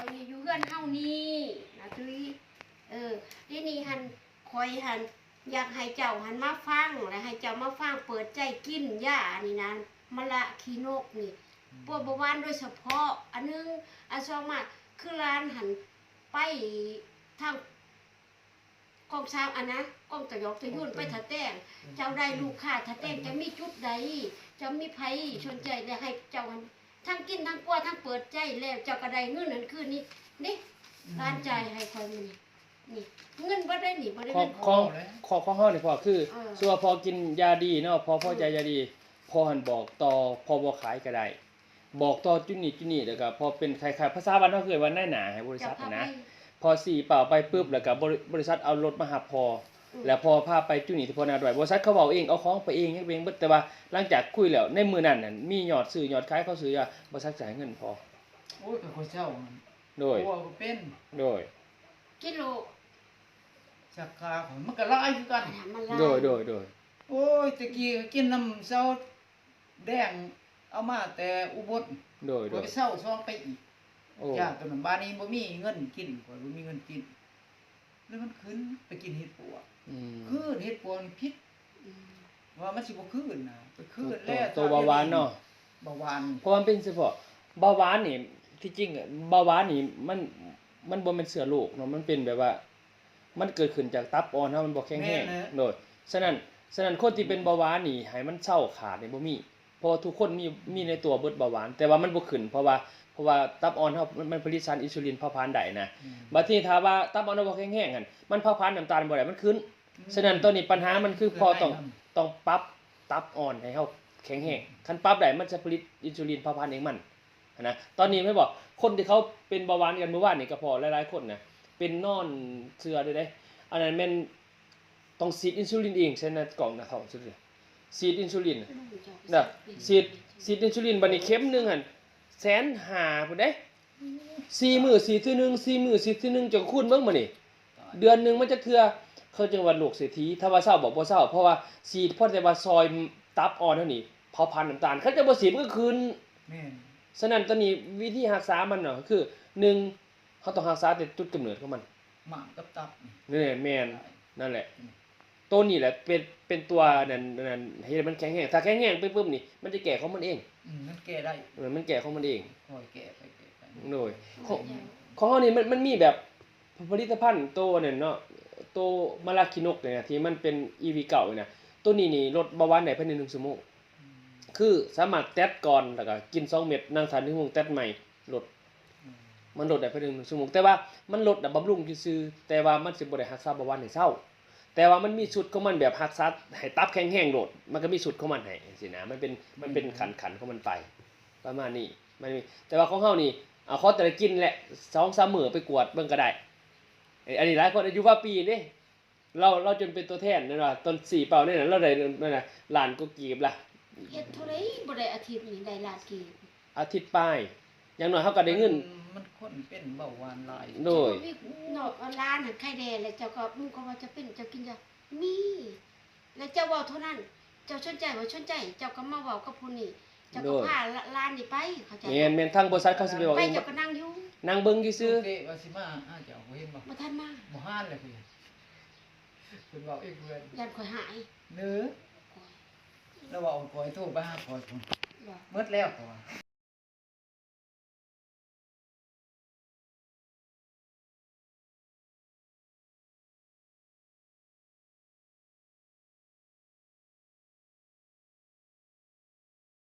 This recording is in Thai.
อยนี่อยู่เฮือนเฮานี่นะตุ้ยเออที่นี่หันคอยหันอยากให้เจ้าหันมาฟังและให้เจ้ามาฟังเปิดใจกินยานี่นะมะละขี้นกนี่ปวดเบาหวานโดยเฉพาะ อันหนึงอันสองมาคือร้านหันไปทางกองชามอันนะกองตะยอกตะยุ่นไปถะแต้งเจ้าได้ลูกค้าถะแต้งจะมีจุดใดจะมีไผสนใจและให้เจ้าหัน ทั้งกินทั้งกลัวทั้งเปิดใจแล้วเจ้าก็ได้เงินนั่นคือนี่นี่ร้านจ่ายให้คอยมันนี่นี่เงินบ่ได้หนีบ่ได้ข้อเงินข้อข้อข้อห้อนี่พอคือเออ ส่วนพอกินยาดีเนาะพอพอใจยาดี พอหันบอกต่อพอบ่ขายก็ได้ บอกต่อจุดนี้จุดนี้แล้วก็พอเป็นคล้ายๆภาษาบ้านเฮาเคยว่าแน่หนาให้บริเจ้าษัทพาน่ะไปนะ พอสีเปล่าไปปุ๊บแล้วก็บริบริษัทเอารถมาหับพออม แล้วพอพาไปจุดนี้ที่พอนาด้วยบริษัทเขาเว้าเองเอาของไปเองให้เองเบิดแต่ว่าหลังจากคุยแล้วในมือนั้นน่ะมียอดซื้อยอดขายเขาซื้อยาบริษัทจ่ายเงินพอโอ้ยกับคนเช่ามันโดยกลัวก็เป็นโดยกิโลสักคาของมันก็หลายคือกันอาหารมันลายโดยโดยโดยโอ้ยตะกี้ก็กินน้ำเช้าแดงเอามาแต่อุบลโดยโดก็ยไปเช้าซองไปอีกโอ้ยากตอนนั้นบ้านนี้บ่มีเงินกินข่อยบ่มีเงินกินแล้วมัน ขึ้นไปกินเห็ดปัวอืมคืนเห็ดปัวมันพิษอืมว่ามันสิบ่คืนนะไปคืนตัวแล้วตัวเบาหวานเนาะเบาหวานเพราะมันเป็นเฉพาะเบาหวานนี่ที่จริงอะเบาหวานนี่มันมันบ่แม่นเสือโรคเนาะมันเป็นแบบว่า มันเกิดขึ้นจากตับอ่อนเฮามันบ่แข็งแรงโดยฉะนั้นฉะนั้นคนที่เป็นเบาหวานนี่ให้มันเศร้าขาดนี่บ่มีเพราะว่าทุกคนมีมีในตัวเบิดเบาหวาน แต่ว่ามันบ่ขึ้นเพราะว่าเพราะว่าตับอ่อนเฮามันมันผลิตสารอินซูลินเผาผลาญได้นะอืมบัดนี้ถ้าว่าตับอ่อนเฮาบ่แข็งแรงหั่นมันเผาผลาญน้ำตาลบ่ได้มันขึ้นฉะนั้นตอนนี้ปัญหามันคือพอต้องต้องปรับตับอ่อนให้เฮาแข็งแรงคันปรับได้มันจะผลิตอินซูลินเผาผลาญเองมันนะตอนนี้ไม่บอกคนที่เขาเป็นเบาหวานกันเมื่อวานนี่ก็พอหลายๆคนนะเป็นนอนเสือด้วยเด้อันนั้นแม่นต้องฉีดอินซูลินเองใช่ไหมกล่องนะท้องสุดเลย ฉีดอินซูลินน่ะฉีดฉีดอินซูลินบัดนี้เข็มหนึงหั่นแสนห้าพุ่นเด้สี่มื้อสี่เทื่อหนึงสี่มื้อสี่เทื่อหนึงจังคูณเบิ่งมานี่เดือนหนึงมันจะเทื่อเขาจึงว่าโรคเศรษฐีถ้าว่าเศร้าบอกบ่เศร้าเพราะว่าฉีดเพราะแต่ว่าซอยตับอ่อนเท่านี้เผาพันธุ์น้ำตาลเขาจะบ่ฉีดมันก็คืนแม่นฉะนั้นตอนนี้วิธีรักษามันเนาะคือหนึ่งเขาต้องรักษาแต่จุดกำเนิดของมันหมากกับตับนี่นี่แม่นนั่นแหละ ตัวนี้แหละเป็นเป็นตัวนั่นนั่นให้มันแข็งแรงถ้าแข็งแรงไปปุ๊บนี่มันจะแก่ของมันเองอืมมันแก้ได้เออมันแก่ของมันเองค่อยแก้ไปแก้ไปโดยของของเขานี่มันมันมีแบบผลิตภัณฑ์ตัวเนี่ยเนาะตัวมาลาคินกเนี่ยที่มันเป็น EV เก่าเนี่ยตัวนี้นี่ลดเบาหวานได้ภายใน1ชั่วโมงอืมคือสามารถแต๊ดก่อนแล้วก็กิน2เม็ดนั่งทานที่ห้องแต๊ดใหม่ลดอืมมันลดได้ภายใน1ชั่วโมงแต่ว่ามันลดแบบบำรุงซื่อๆแต่ว่ามันสิบ่ได้รักษาเบาหวานให้เศร้า แต่ว่ามันมีชุดของมันแบบรักษาให้ตับแข็งแรงโลด มันก็มีชุดของมันให้สินะมันเป็นมันเป็นขันขันๆของมันไป ประมาณนี้มันมีแต่ว่าของเฮานี่เอาขอแต่ละกินแหละ2-3มื้อไปกวดเบิ่งก็ได้เอ้ยอันนี้หลายคนอายุว่าปีนี่เราเราจนเป็นตัวแทนนั่นว่าตอนสี่เป่าเนี่ยนะเราได้นั่นน่ะหลานก็กีบละเฮ็ดเท่าไรบ่ได้อาทิตย์นี้ได้ลาดกีบอาทิตย์ป้ายอย่างน้อยเขาก็ได้เงินมันคนเป็นเบาหวานหลายโดย มีนอกเอาร้านหันไข่แดงแล้วเจ้าก็มึงก็ว่าจะเป็นเจ้ากินจะมีแล้วเจ้าเว้าเท่านั้น เจ้าสนใจบ่สนใจ เจ้าก็มาเว้ากับผู้นี้เจ้าก็พาร้านนี่ไปเข้าใจแม่นแม่นทางบริษัทเขาสิไปบอกไปเองเจ้าก็นั่งอยู่นั่งเบิ่งซื่อเตะว่าสิมาอาเจ้าบ่เห็นบ่บ่ทันมาบ่ฮานเลยเพิ่นเพิ่นเว้าอีกเพิ่นยันข่อยหายเนื้อแล้วว่าเอาข่อยโทรไปหาข่อยพุ่นบ่หมดแล้วข่อยว่า